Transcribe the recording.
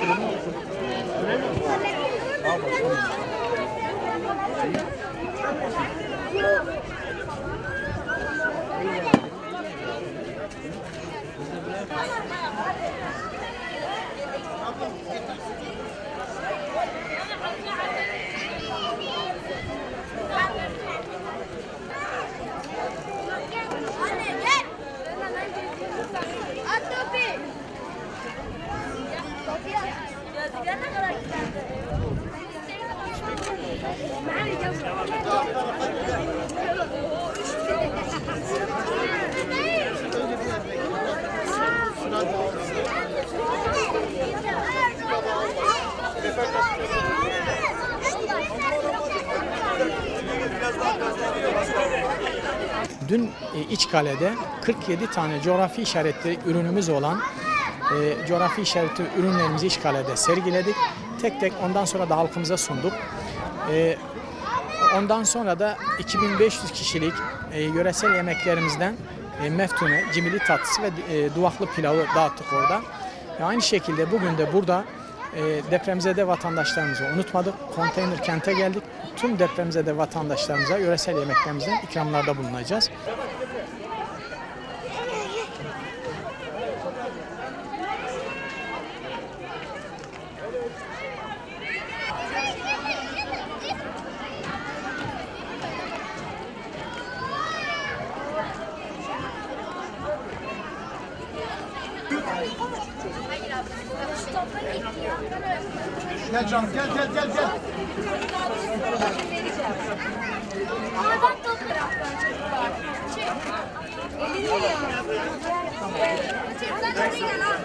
Anne Dün e, İçkale'de 47 tane coğrafi işaretli ürünümüz olan e, coğrafi işaretli ürünlerimizi İçkale'de sergiledik. Tek tek ondan sonra da halkımıza sunduk. E, ondan sonra da 2500 kişilik e, yöresel yemeklerimizden e, meftune, cimili tatlısı ve e, duvaklı pilavı dağıttık orada. Ve aynı şekilde bugün de burada e, depremzede vatandaşlarımızı unutmadık. Konteyner kente geldik. Tüm depremzede vatandaşlarımıza yöresel yemeklerimizden ikramlarda bulunacağız. Gel canım gel gel gel gel. Oradan topla. Elini ya. Sen de gel ha.